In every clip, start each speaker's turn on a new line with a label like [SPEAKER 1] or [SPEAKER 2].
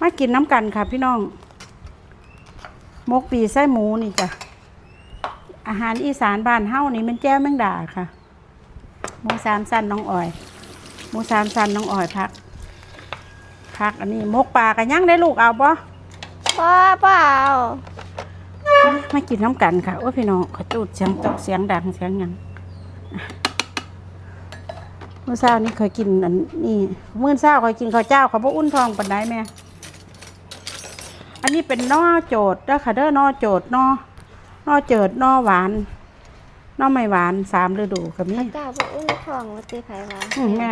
[SPEAKER 1] มากินน้ำกันค่ะพี่น้องมกปีไส้หมูนี่จ้ะ อาหารอีสานบ้านเฮ้านี่มันแจ้วแมงดาค่ะ หมูสามสั้นน้องอ่อย หมูสามสั้นน้องอ่อยพัก พักอันนี้มกปลากันยังได้ลูกเอาปะ
[SPEAKER 2] ป้าเปล่า
[SPEAKER 1] มากินน้ำกันค่ะ โอ้ยพี่น้องขอจูดเสียงตกเสียงดังเสียงหยังเมื่อเช้านี้เคยกินอันนี้เมื่อเช้าเคยกินข้าวเจ้าเขาบอกอุ่นทองปันไดแม่อั นนี้เป็นนอโจดเด้อค่ะเด้อนอโจดนอนอเจิดนอหวานนอไม่หวานสามฤดูกับนี้
[SPEAKER 2] เจ้าพระอุ้มทองวัดตีไผ่วะ
[SPEAKER 1] อืมแม่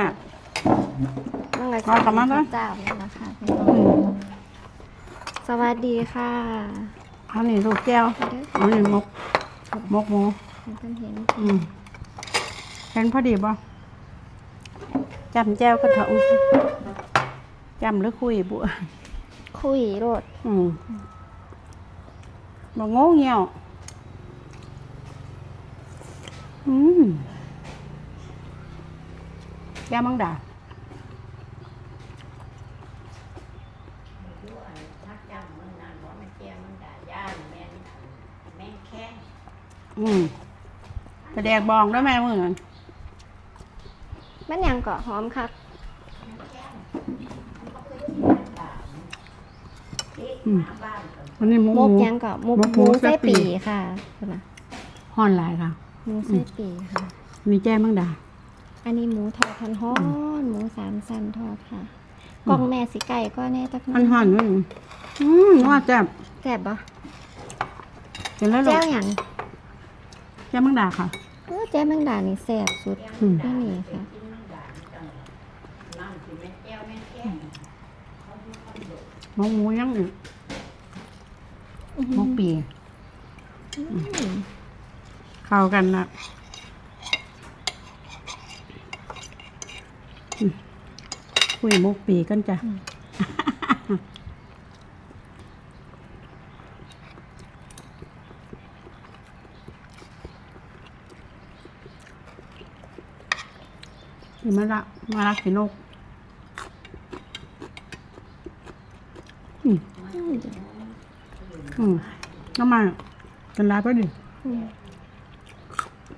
[SPEAKER 2] นั่งไง
[SPEAKER 1] เอากลับมาเนอะ
[SPEAKER 2] เจ้านี่นะคะ
[SPEAKER 1] อืม
[SPEAKER 2] สวัสดีค่ะ
[SPEAKER 1] อันนี้ลูกแก้ว
[SPEAKER 2] เด้อ
[SPEAKER 1] อันนี้มกมกหมู
[SPEAKER 2] ให้เพิ่นเห็น
[SPEAKER 1] อืมเห็นพอดีบ่จำแจ้วกันเถอะจำหรือคุยบุ
[SPEAKER 2] คุยโรด
[SPEAKER 1] อืมบ่โง่เงี้ยวอืมแก้มังดาอืมกระแดกบองด้วยแม่มือนั้น
[SPEAKER 2] มันยังเกาะหอมคัก
[SPEAKER 1] อืมอันนี้หมู
[SPEAKER 2] ม
[SPEAKER 1] ห
[SPEAKER 2] ก
[SPEAKER 1] มู
[SPEAKER 2] ยังเกาะมก
[SPEAKER 1] มก
[SPEAKER 2] ห
[SPEAKER 1] หมู
[SPEAKER 2] มู
[SPEAKER 1] ไส้
[SPEAKER 2] ไส้
[SPEAKER 1] ปี
[SPEAKER 2] ปีค่ะคุณนะ
[SPEAKER 1] ห่อนหลายค่ะ
[SPEAKER 2] หมูไส้ปีค่ะ
[SPEAKER 1] มีแจ้มังดา
[SPEAKER 2] อันนี้หมูทอดทันฮ้อนหมูสามสันทอดค่ะกล่องแม่สิไก่ก็แน่จักห
[SPEAKER 1] มันห่อนมันอืมว่าแจ้บ
[SPEAKER 2] แซ่บปะ
[SPEAKER 1] เห็นแล้วลู
[SPEAKER 2] แจ้
[SPEAKER 1] ก
[SPEAKER 2] วหยัง
[SPEAKER 1] แจ้มังดาค่ะ
[SPEAKER 2] เออแจ้วแมงดานี่แซ่บสุด
[SPEAKER 1] อืม
[SPEAKER 2] ไม่มีค่ะ
[SPEAKER 1] ห มกหมูยังอีกหมกปี
[SPEAKER 2] อืม
[SPEAKER 1] เข้ากันนะอืมคุยหมกปีกันจ้ะนี่มาละมาละขีนก อืม อืมน้ำมันกันลาก็ดี
[SPEAKER 2] อืม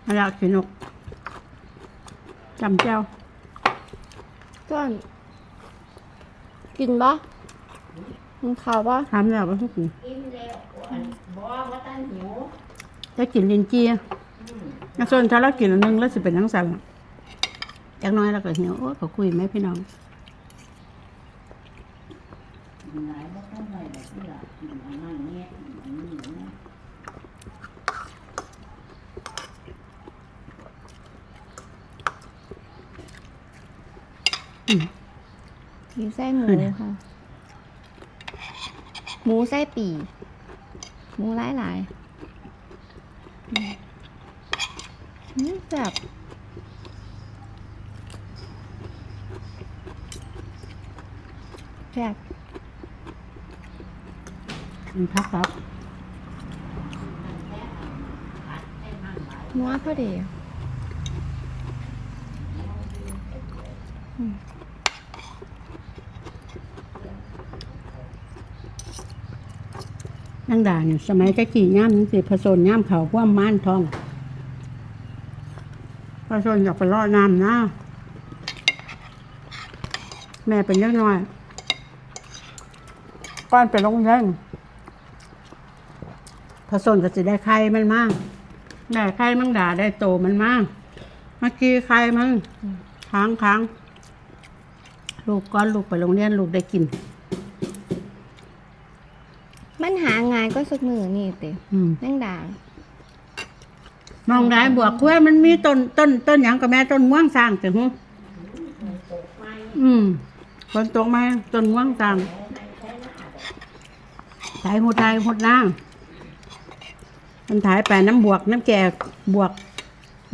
[SPEAKER 1] มาละขีนกจำเจ้า
[SPEAKER 2] ก่อนกินปะกินข้าวปะ
[SPEAKER 1] ทำแล้วก็ทุกที
[SPEAKER 3] อิ่มแล้วอันบอกว่าตั้นหิว
[SPEAKER 1] จะกินลินจีอะส่วนถ้าเรากินอันหนึงแล้วสิเป็นทั้งสั่นจากหน้อยเราก็เหี่ยวโอ้ยเขาคุยไหมพี่น้อง
[SPEAKER 3] หลายบ่ต้องไหนแบบที่ละกินอันนั้นเนี่ยอันนี้นะ
[SPEAKER 2] มีไส้หมูค่ะ หมูไส้ปี หมูหลายหลายๆอืมอืมแบบแบบ
[SPEAKER 1] มันพักครับ
[SPEAKER 2] นัวพอดี
[SPEAKER 1] นั่งด่าเนี่ยสมัยก็กี่ย่ามนี่สิผสมย่ามเขาพวกม่านทองผสมอยากไปรอดน้ำนะแม่เป็นเล็กน้อยก้อนไปลงเล่นผสมก็จะได้ไข่มันมากได้ไข่มังด่าได้โตมันมากเมื่อกี้ไข่มันค้างค้างลูกก้อนลูกไปโรงเรียนลูกได้กิน
[SPEAKER 2] ก็สุดมือนี่เต็
[SPEAKER 1] อืม
[SPEAKER 2] แมงดา
[SPEAKER 1] มองได้บวกคุ้ยมันมีต้นต้นต้นหยังกับแม่ต้นม่วงสร้างแต่หูอืมฝนตกไหมต้นม่วงสร้างถ่ายหดไทยหดนางมันถ่ายไปน้ำบวกน้ำแก่บวก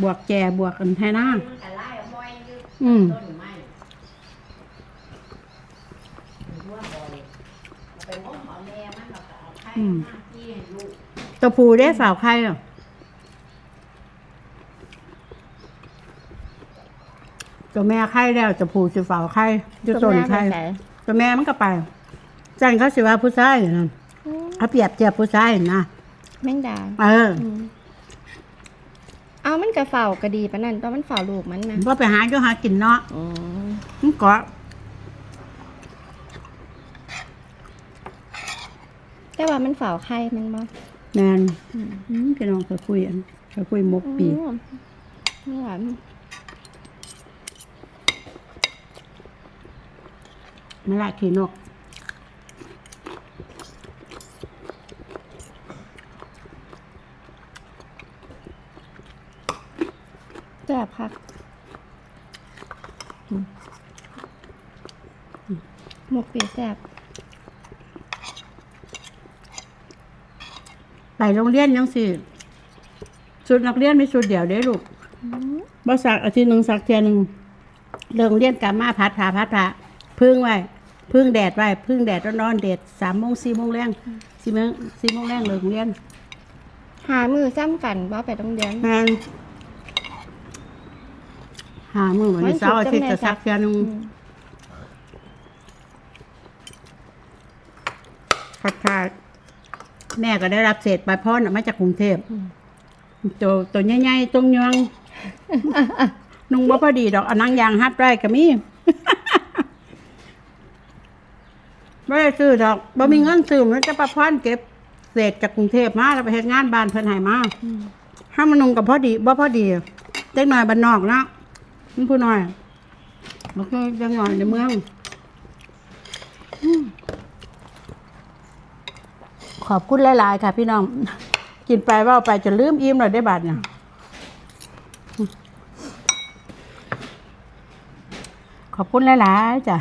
[SPEAKER 1] บวกแก่บวกกันไทยนาง
[SPEAKER 3] มันก็ไล่เอาบ่อยอยู่
[SPEAKER 1] อืม
[SPEAKER 3] ต้นไม้ทั่วบ่อยเอาไปงมเอาแม่มันแล้วก็เอาไข่มาจี้ให้ลูก
[SPEAKER 1] ตัวผูได้สาวไข่เหรอตัวแม่ไข่แล้วตัวผูจะสาวไข่จะต้นไข่
[SPEAKER 2] ไหน
[SPEAKER 1] ตัวแม่มันก็ไปจันเขาสิว่าผู้ชายนั่น
[SPEAKER 2] อืม
[SPEAKER 1] เอาเปรียบเทียบผู้ชายนะ
[SPEAKER 2] แมงดา
[SPEAKER 1] เออ
[SPEAKER 2] อืมเอามันกระเฝ้ากระดีปะนั่นตอนมันเฝ้าลูกมันนะ
[SPEAKER 1] ว่าไปหาอยู่หากินเนาะ
[SPEAKER 2] อืม
[SPEAKER 1] มันเกาะ
[SPEAKER 2] แต่ว่ามันเฝ้าไข่มันบ่
[SPEAKER 1] แมน
[SPEAKER 2] อืม
[SPEAKER 1] อืมพี่น้องเคยคุยอันเคยคุยมกปี
[SPEAKER 2] อืมไม่หวาน
[SPEAKER 1] นั่นแหละขี่นก
[SPEAKER 2] แซ่บค่ะอืมหมกปีแซ่บ
[SPEAKER 1] ไปโรงเรียนยังสิชุดนักเรียนไม่ชุดเดียวเด้ลูก
[SPEAKER 2] อืม
[SPEAKER 1] บ่สักอาทิตย์หนึ่งสักเทียหนึ่งเลิกเรียนกลับมาพัดผาพัดผาพึ่งไว้พึ่งแดดไว้พึ่งแดดร้อนๆแดดสามโมงสี่โมงแรงสี่โมงสี่โมงแรงเลิกเรียน
[SPEAKER 2] หามือซ้ำกันว่าไปโรงเรียน
[SPEAKER 1] แมนหามือวันนี้เสาร์อาทิตย์จะสักเทียหนึ่ง
[SPEAKER 2] อืม
[SPEAKER 1] พัดผา แม่ก็ได้รับเศษใบพรน่ะมาจากกรุงเทพตัวตัวใหญ่ๆตรงยังนุ่งบ่พอดีดอกเอานังยางฮัดได้ก็มีไม่ได้ซื้อดอกบ่มีเงินซื้อมันจะประพรเก็บเศษจากกรุงเทพมาแล้วไปเฮ็ดงานบ้านเพิ่นให้มา
[SPEAKER 2] อืม
[SPEAKER 1] ห้ามันนุ่งกับพอดีบ่พอดีเด็กน้อยบ้านนอกเนาะมันผู้น้อยบ่คือเด็กน้อยในเมืองอืม ขอบคุณหลาย ๆ ค่ะ พี่น้อง กินไปว่าไปจะลืมอิ่มเลยได้บาทเนี่ยขอบคุณหลาย ๆ จ้ะ